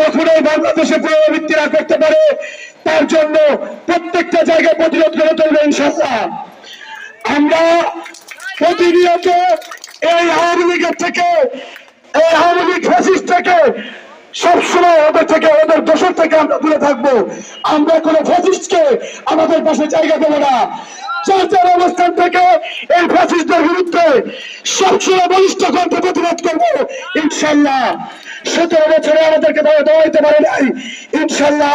কখনোই বাংলাদেশে পুনরাবৃত্তি না করতে পারে। তার জন্য প্রত্যেকটা জায়গায় প্রতিরোধ করে তুলবে ইনশাল্লাহ আমরা প্রতিনিয়ত এই আওয়ামী লীগের থেকে, এই আওয়ামী লীগ ফ্যাসিস্ট থেকে, সবসময় ওদের থেকে ওদের দোষর থেকে আমরা দূরে থাকব। আমরা কোনো ফ্যাসিস্টকে আমাদের পাশে জায়গা দেবো না। যার যার অবস্থান থেকে এই ফ্যাসিস্টদের বিরুদ্ধে সবসময় বলিষ্ঠ কণ্ঠে প্রতিরোধ করব। ইনশাল্লাহ সতেরো বছরে আমাদেরকে দাঁড়াইতে পারে নাই। ইনশাল্লাহ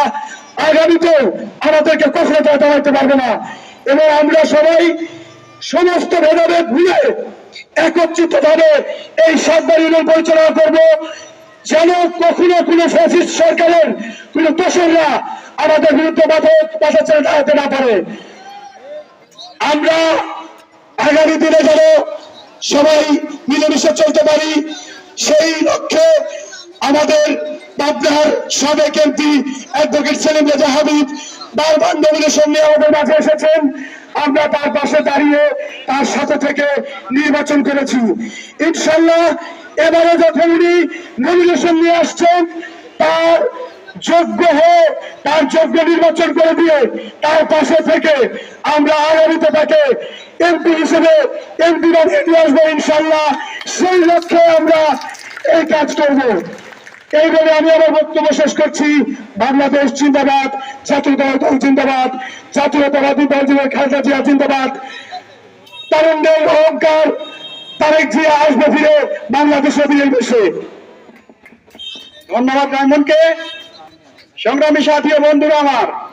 আগামীতেও আমাদেরকে কখনো দাঁড়াইতে পারবে না। এবং আমরা সবাই সমস্ত ভেদাভেদ ভুলে একত্রিত ভাবে এই সাতবার ইউনিয়ন পরিচালনা করব। যেন কখনো কোনো ফ্যাসিস্ট সরকারের কোনো দোষররা আমাদের বিরুদ্ধে বাধা ছেড়ে দাঁড়াতে না পারে। আমরা আগামী দিনে যেন সবাই মিলেমিশে চলতে পারি। লক্ষ্যে আমাদের পাবনার সাবেক এমপি অ্যাডভোকেট সেলিম রেজা হাবিব বারবার নমিনেশন নিয়ে আমাদের মাঝে এসেছেন। আমরা তার পাশে দাঁড়িয়ে তার সাথে থেকে নির্বাচন করেছি। ইনশাল্লাহ এবারে যখন উনি নমিনেশন নিয়ে আসছেন। তার যোগ্য হয়ে, তার যোগ্য নির্বাচন করে দিয়ে তার পাশে থেকে আমরা আগামীতে তাকে এমপি হিসেবে, এমপি বানিয়ে নিয়ে আসব ইনশাল্লাহ সেই লক্ষ্যে আমরা এই কাজ করব। এই বলে আমি আমার বক্তব্য শেষ করছি। বাংলাদেশ জিন্দাবাদ জাতীয়তাবাদী দল জিন্দাবাদ জাতীয়তাবাদী দল জিন্দাবাদ খালেদা জিয়া জিন্দাবাদ। তরুণদের অহংকার, তারেক জিয়া আসবে ফিরে, বাংলাদেশ অভিনয় ধন্যবাদ রায়মনকে। সংগ্রামী সাথী বন্ধুরা আমার।